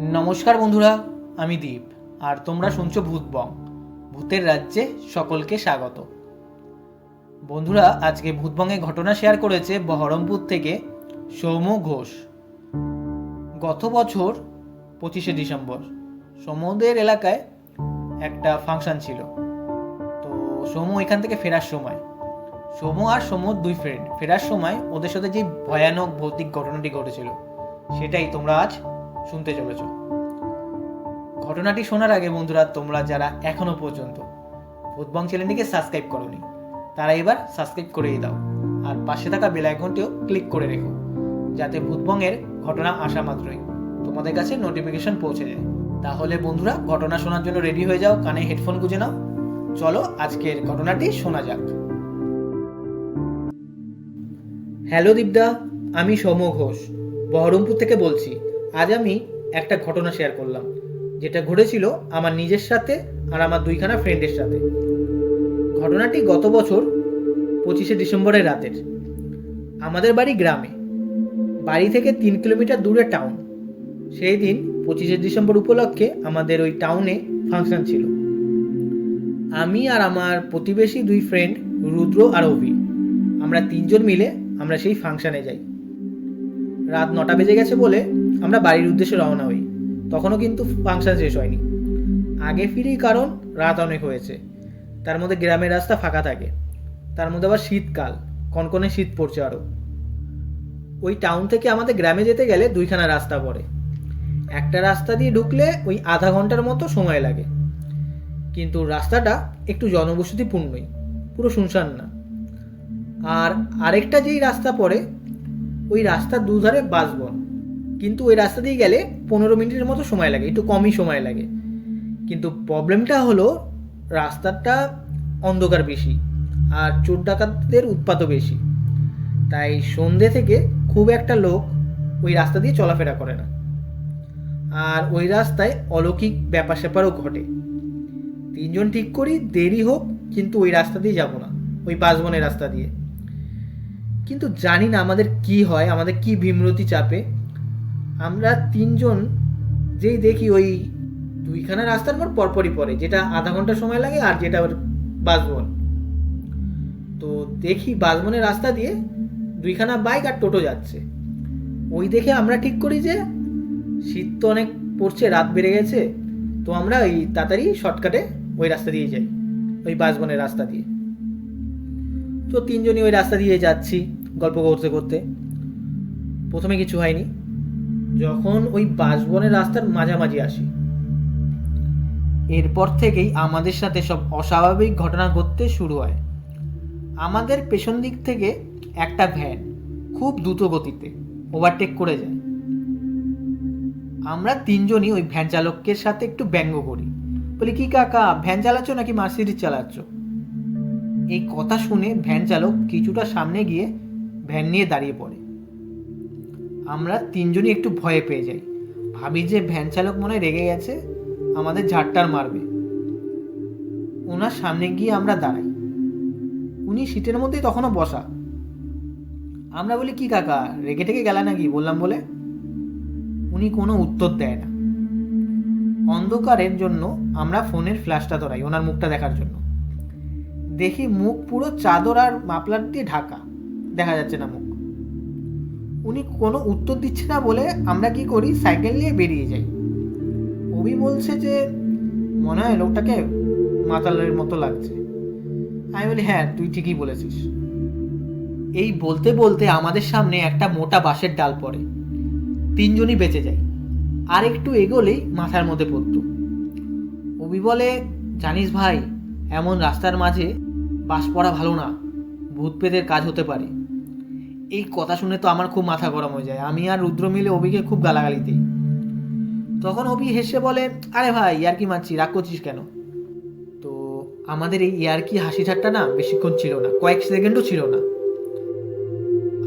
নমস্কার বন্ধুরা, আমি দীপ, আর তোমরা শুনছো ভূতবং ভূতের রাজ্যে সকলকে স্বাগত। বন্ধুরা, আজকে ভূতবঙ্গে ঘটনা শেয়ার করেছে বহরমপুর থেকে সৌম্য ঘোষ। গত বছর পঁচিশে ডিসেম্বর, সৌম্যদের এলাকায় একটা ফাংশন ছিল। তো সৌম্য এখান থেকে ফেরার সময়, সৌম্য আর সৌম্যর দুই ফ্রেন্ড ফেরার সময় ওদের সাথে যে ভয়ানক ভৌতিক ঘটনাটি ঘটেছিল, সেটাই তোমরা আজ শুনতে চলেছ। ঘটনাটি শোনার আগে বন্ধুরা, তোমরা যারা এখনও পর্যন্ত ভূতবং চ্যানেলটিকে সাবস্ক্রাইব করোনি, তারা এবার সাবস্ক্রাইব করেই দাও। আর পাশে থাকা বেল আইকনটিও ক্লিক করে রেখো, যাতে ভূতবংয়ের ঘটনা আসা মাত্রই তোমাদের কাছে নোটিফিকেশন পৌঁছে যায়। তাহলে বন্ধুরা, ঘটনা শোনার জন্য রেডি হয়ে যাও, কানে হেডফোন গুঁজে নাও। চলো, আজকের ঘটনাটি শোনা যাক। হ্যালো দীপদা, আমি সৌম্য ঘোষ, বহরমপুর থেকে বলছি। আজ আমি একটা ঘটনা শেয়ার করলাম, যেটা ঘটেছিল আমার নিজের সাথে আর আমার দুইখানা ফ্রেন্ডের সাথে। ঘটনাটি গত বছর পঁচিশে ডিসেম্বরের রাতের। আমাদের বাড়ি গ্রামে, বাড়ি থেকে তিন কিলোমিটার দূরে টাউন সেই দিন পঁচিশে ডিসেম্বর উপলক্ষে আমাদের ওই টাউনে ফাংশন ছিল। আমি আর আমার প্রতিবেশী দুই ফ্রেন্ড রুদ্র আর অভি আমরা তিনজন মিলে আমরা সেই ফাংশনে যাই। রাত নটা বেজে গেছে বলে আমরা বাড়ির উদ্দেশ্যে রওনা হই। তখনও কিন্তু ফাংশন শেষ হয়নি। আগে ফিরি কারণ রাত অনেক হয়েছে। তার মধ্যে গ্রামের রাস্তা ফাঁকা থাকে। তার মধ্যে আবার শীতকাল। কনকনে শীত পড়ছে আরও ওই টাউন থেকে আমাদের গ্রামে যেতে গেলে দুইখানা রাস্তা পড়ে। একটা রাস্তা দিয়ে ঢুকলে ওই আধা ঘণ্টার মতো সময় লাগে। কিন্তু রাস্তাটা একটু জনবসতিপূর্ণই। পুরো শুনশান না। আর আরেকটা যেই রাস্তা পড়ে, ওই রাস্তার দুধারে বাসবন কিন্তু ওই রাস্তা দিয়ে গেলে পনেরো মিনিটের মতো সময় লাগে, একটু কমই সময় লাগে। কিন্তু প্রবলেমটা হলো রাস্তাটা অন্ধকার বেশি আর চোর ডাকাতদের উৎপাতও বেশি। তাই সন্ধে থেকে খুব একটা লোক ওই রাস্তা দিয়ে চলাফেরা করে না। আর ওই রাস্তায় অলৌকিক ব্যাপার স্যাপারও ঘটে। তিনজন ঠিক করি, দেরি হোক, কিন্তু ওই রাস্তা দিয়ে যাব না, ওই বাসবনের রাস্তা দিয়ে। কিন্তু জানি না আমাদের কি হয়, আমাদের কি ভীমরতি চাপে আমরা তিনজন যেই দেখি ওই দুইখানা রাস্তার মোড় পরপরই পড়ে, যেটা আধা ঘণ্টা সময় লাগে আর যেটা বাসবন তো দেখি বাসবনের রাস্তা দিয়ে দুইখানা বাইক আর টোটো যাচ্ছে। ওই দেখে আমরা ঠিক করি যে শীত তো অনেক পড়ছে, রাত বেড়ে গেছে, তো আমরা ওই তাড়াতাড়ি শর্টকাটে ওই রাস্তা দিয়ে যাই, ওই বাসবনের রাস্তা দিয়ে। তো তিনজনই ওই রাস্তা দিয়ে যাচ্ছি গল্প করতে করতে। প্রথমে কিছু হয়নি। যখন ওই বাসবনের রাস্তার মাঝামাঝি আসি। এরপর থেকেই আমাদের সাথে সব অস্বাভাবিক ঘটনা ঘটতে শুরু হয়। আমাদের পেছন দিক থেকে একটা ভ্যান খুব দ্রুত গতিতে ওভারটেক করে যায়। আমরা তিনজনই ওই ভ্যান চালকের সাথে একটু ব্যঙ্গ করি। বলি, কি কাকা, ভ্যান চালাচ্ছ নাকি মার্সিডিজ চালাচ্ছ? এই কথা শুনে ভ্যান চালক কিছুটা সামনে গিয়ে ভ্যান নিয়ে দাঁড়িয়ে পড়ে। আমরা তিনজনই একটু ভয়ে পেয়ে যাই। ভাবি যে ভ্যান চালক মনে রেগে গেছে, আমাদের ঝাড়টার মারবে। ওনার সামনে গিয়ে আমরা দাঁড়াই। উনি সিটের মধ্যেই তখনও বসা। আমরা বলি, কি কাকা, রেগে টেগে গেলা নাকি? বললাম বলে, উনি কোনো উত্তর দেয় না। অন্ধকারের জন্য আমরা ফোনের ফ্ল্যাশটা ধরাই ওনার মুখটা দেখার জন্য। দেখি মুখ পুরো চাদর আর মাপলার দিয়ে ঢাকা। দেখা যাচ্ছে না মুখ। উনি কোনো উত্তর দিচ্ছে না বলে আমরা কি করি? সাইকেল নিয়ে বেরিয়ে যাই। অভি বলছে যে, মনে হয় লোকটাকে মাতালের মতো লাগছে। আমি বলি হ্যাঁ তুই ঠিকই বলেছিস। এই বলতে বলতে আমাদের সামনে একটা মোটা বাঁশের ডাল পড়ে। তিনজনই বেঁচে যায়। আর একটু এগোলেই মাথার মধ্যে পড়তো। অভি বলে, জানিস ভাই, এমন রাস্তার মাঝে বাস পড়া ভালো না। ভূত পেতের কাজ হতে পারে। এই কথা শুনে তো আমার খুব মাথা গরম হয়ে যায়। আমি আর রুদ্র মিলে অভিকে খুব গালাগালি দিই তখন অভি হেসে বলে, আরে ভাই, ইয়ার্কি মারছি, রাগ করছিস কেন? তো আমাদের এই ইয়ার্কি হাসি ঠাট্টা না বেশিক্ষণ ছিল না, কয়েক সেকেন্ডও ছিল না।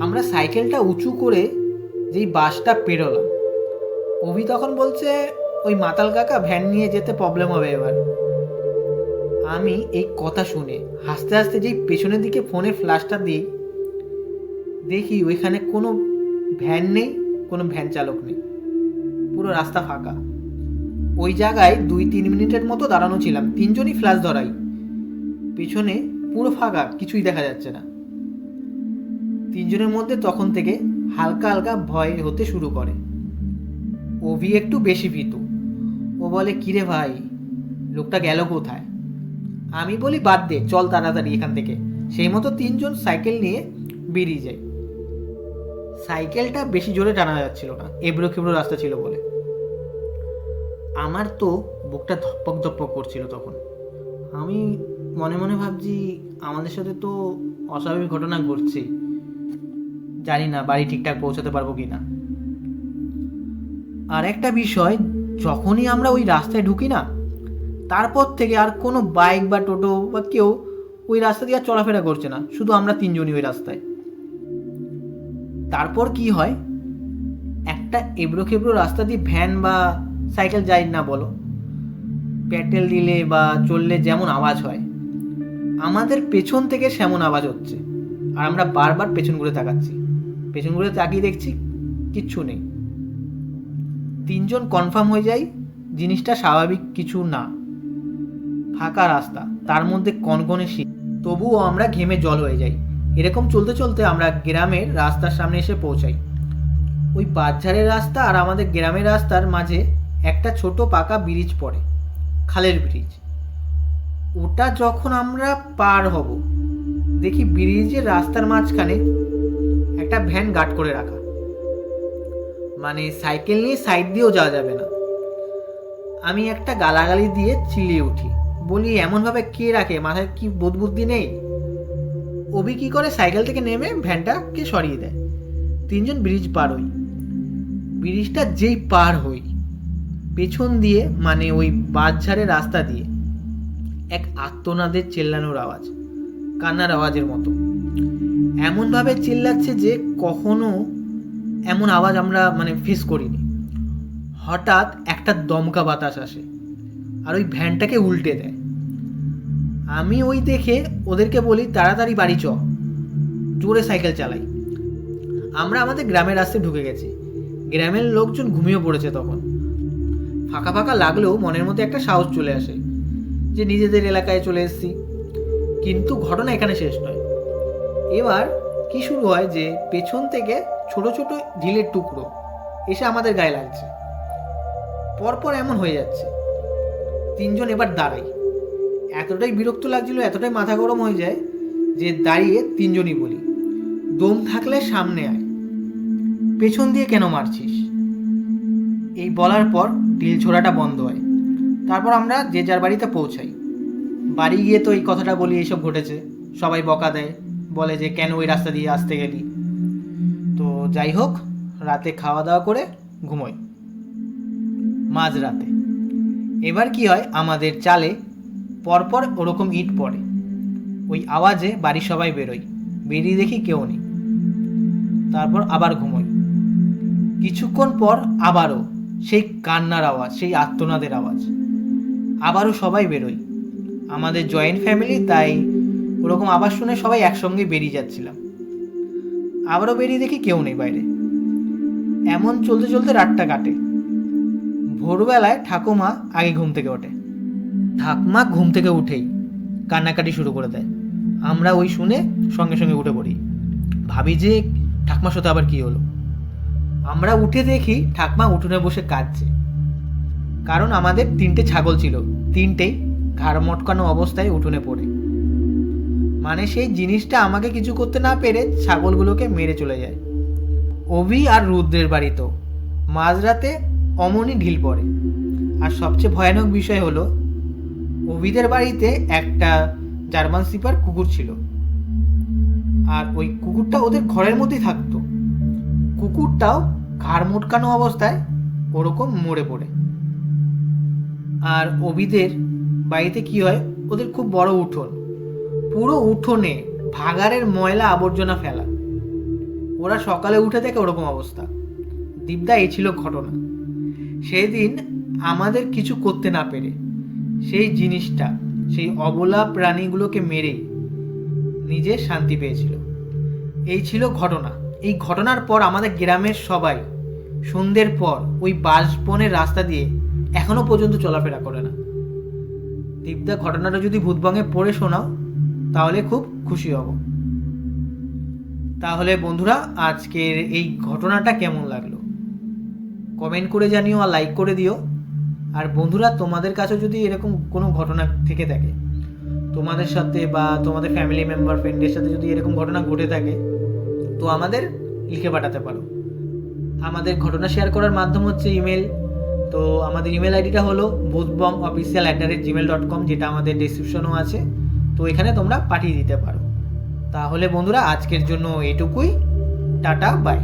আমরা সাইকেলটা উঁচু করে যেই বাসটা পেরোলাম। অভি তখন বলছে, ওই মাতাল কাকা ভ্যান নিয়ে যেতে প্রবলেম হবে এবার। আমি এই কথা শুনে হাসতে হাসতে যেই পেছনের দিকে ফোনের ফ্ল্যাশটা দিই দেখি ওইখানে কোনো ভ্যান নেই, কোনো ভ্যান চালক নেই। পুরো রাস্তা ফাঁকা। ওই জায়গায় দুই তিন মিনিটের মতো দাঁড়ানো ছিলাম, তিনজনই ফ্ল্যাশ ধরাই। পেছনে পুরো ফাঁকা, কিছুই দেখা যাচ্ছে না। তিনজনের মধ্যে তখন থেকে হালকা হালকা ভয় হতে শুরু করে। অভি একটু বেশি ভীতু। ও বলে, কিরে ভাই, লোকটা গেল কোথায়? আমি বলি, বাদ দে, চল তাড়াতাড়ি এখান থেকে। সেই মতো তিনজন সাইকেল নিয়ে বেরিয়ে যায়। সাইকেলটা বেশি জোরে টানা যাচ্ছিল না, এবড়ো খেবড়ো রাস্তা ছিল বলে। আমার তো বুকটা ধপ্পক ধপ্পক করছিল তখন। আমি মনে মনে ভাবছি, আমাদের সাথে তো অস্বাভাবিক ঘটনা ঘটছে। জানি না বাড়ি ঠিকঠাক পৌঁছাতে পারব কি না আর একটা বিষয়, যখনই আমরা ওই রাস্তায় ঢুকি না, তারপর থেকে আর কোনো বাইক বা টোটো বা কেউ ওই রাস্তা দিয়ে আর চলাফেরা করছে না। শুধু আমরা তিনজনই ওই রাস্তায়। তারপর কি হয়? একটা এবড়ো খেবড়ো রাস্তা দিয়ে ভ্যান বা সাইকেল যায় না বলো। প্যাটেল দিলে বা চললে যেমন আওয়াজ হয়, আমাদের পেছন থেকে সেমন আওয়াজ হচ্ছে। আর আমরা বারবার পেছন ঘুরে তাকাচ্ছি। পেছন ঘুরে তাকিয়ে দেখছি কিচ্ছু নেই। তিনজন কনফার্ম হয়ে যাই জিনিসটা স্বাভাবিক কিছু না। ফাঁকা রাস্তা, তার মধ্যে কনকনে শীত। তবুও আমরা ঘেমে জল হয়ে যাই। এরকম চলতে চলতে আমরা গ্রামের রাস্তার সামনে এসে পৌঁছাই। ওই বাজারের রাস্তা আর আমাদের গ্রামের রাস্তার মাঝে একটা ছোট পাকা ব্রিজ পড়ে, খালের ব্রিজ। ওটা যখন আমরা পার হব, দেখি ব্রিজের রাস্তার মাঝখানে একটা ভ্যান গার্ড করে রাখা। মানে সাইকেল নিয়ে সাইড দিয়েও যাওয়া যাবে না। আমি একটা গালাগালি দিয়ে চিলিয়ে উঠি, বলি, এমনভাবে কে রাখে? মাথায় কি বোধ বুদ্ধি নেই? অভি কি করে সাইকেল থেকে নেমে ভ্যানটাকে সরিয়ে দেয়? তিনজন ব্রিজ পার হই। ব্রিজটা যেই পার হই, পেছন দিয়ে মানে ওই বাঁশঝাড়ের রাস্তা দিয়ে, এক আত্মনাদের চেল্লানোর আওয়াজ, কান্নার আওয়াজের মতো। এমনভাবে চিল্লাচ্ছে যে কখনো এমন আওয়াজ আমরা মানে ফেস করিনি। হঠাৎ একটা দমকা বাতাস আসে, আর ওই ভ্যানটাকে উল্টে দেয়। আমি ওই দেখে ওদেরকে বলি, তাড়াতাড়ি বাড়ি চ। জোরে সাইকেল চালাই। আমরা আমাদের গ্রামের রাস্তায় ঢুকে গেছি। গ্রামের লোকজন ঘুমিয়ে পড়েছে তখন। ফাঁকা ফাঁকা লাগলেও মনের মধ্যে একটা সাহস চলে আসে যে নিজেদের এলাকায় চলে এসেছি। কিন্তু ঘটনা এখানে শেষ নয়। এবার কি শুরু হয় যে পেছন থেকে ছোট ছোট ঢিলের টুকরো এসে আমাদের গায়ে লাগছে। পরপর এমন হয়ে যাচ্ছে। তিনজন এবার দাঁড়াই এতটাই বিরক্ত লাগছিল, এতটাই মাথা গরম হয়ে যায় যে দাঁড়িয়ে তিনজনই বলি, দম থাকলে সামনে আয়। পেছন দিয়ে কেন মারছিস? এই বলার পর ঢিল ছোড়াটা বন্ধ হয়। তারপর আমরা যে যার বাড়িতে পৌঁছাই। বাড়ি গিয়ে তো এই কথাটা বলি, এইসব ঘটেছে। সবাই বকা দেয়, বলে যে কেন ওই রাস্তা দিয়ে আসতে গেলি? তো যাই হোক, রাতে খাওয়া দাওয়া করে ঘুমোই। মাঝরাতে। এবার কি হয়, আমাদের চালে পরপর ওরকম ইট পড়ে। ওই আওয়াজে বাড়ির সবাই বেরোই বেরিয়ে দেখি কেউ নেই। তারপর আবার ঘুমোই। কিছুক্ষণ পর আবারও সেই কান্নার আওয়াজ, সেই আত্মনাদের আওয়াজ। আবারও সবাই বেরোই আমাদের জয়েন্ট ফ্যামিলি তাই ওরকম আওয়াজ শুনে সবাই একসঙ্গে বেরিয়ে যাচ্ছিলাম। আবারও বেরিয়ে দেখি কেউ নেই বাইরে। এমন চলতে চলতে রাতটা কাটে। ভোরবেলায় ঠাকুমা আগে ঘুম থেকে ওঠে। ঠাকমা ঘুম থেকে উঠেই। কান্নাকাটি শুরু করে দেয়। আমরা ওই শুনে সঙ্গে সঙ্গে উঠে পড়ি। ভাবি যে, ঠাকমার সাথে আবার কি হলো? আমরা উঠে দেখি ঠাকমা উঠোনে বসে কাঁদছে। কারণ আমাদের তিনটে ছাগল ছিল। তিনটেই ঘাড় মটকানো অবস্থায় উঠোনে পড়ে। মানে সেই জিনিসটা আমাকে কিছু করতে না পেরে ছাগলগুলোকে মেরে চলে যায়। অভি আর রুদ্রের বাড়িতেও মাঝরাতে অমনি ঢিল পড়ে। আর সবচেয়ে ভয়ানক বিষয় হলো অভিদের বাড়িতে একটা জার্মান সিপার কুকুর ছিল। আর ওই কুকুরটা ওদের ঘরের মধ্যেই থাকতো। কুকুরটাও ঘাড় মোটকানো অবস্থায় ওরকম মরে পড়ে। আর অভিদের বাড়িতে কি হয়? ওদের খুব বড় উঠোন। পুরো উঠোনে ভাগাড়ের ময়লা আবর্জনা ফেলা। ওরা সকালে উঠে থেকে ওরকম অবস্থা। দীপদা এই ছিল ঘটনা। সেদিন আমাদের কিছু করতে না পেরে সেই জিনিসটা, সেই অবলা প্রাণীগুলোকে মেরে নিজে শান্তি পেয়েছিল। এই ছিল ঘটনা। এই ঘটনার পর আমাদের গ্রামের সবাই সন্ধ্যের পর ওই বাঁশবনের রাস্তা দিয়ে এখনও পর্যন্ত চলাফেরা করে না। দীপদা ঘটনাটা যদি ভূতবঙ্গে পড়ে শোনাও, তাহলে খুব খুশি হব। তাহলে বন্ধুরা, আজকের এই ঘটনাটা কেমন লাগল? কমেন্ট করে জানিও আর লাইক করে দিও। আর বন্ধুরা, তোমাদের কাছে যদি এরকম কোনো ঘটনা থেকে থাকে, তোমাদের সাথে বা তোমাদের ফ্যামিলি মেম্বার ফ্রেন্ডের সাথে যদি এরকম ঘটনা ঘটে থাকে, তো আমাদের লিখে পাঠাতে পারো। আমাদের ঘটনা শেয়ার করার মাধ্যম হচ্ছে ইমেল তো আমাদের ইমেল আইডিটা হলো ভূতবং official at the rate Gmail dot com যেটা আমাদের ডিসক্রিপশনও আছে। তো এখানে তোমরা পাঠিয়ে দিতে পারো। তাহলে বন্ধুরা, আজকের জন্য এটুকুই টাটা বাই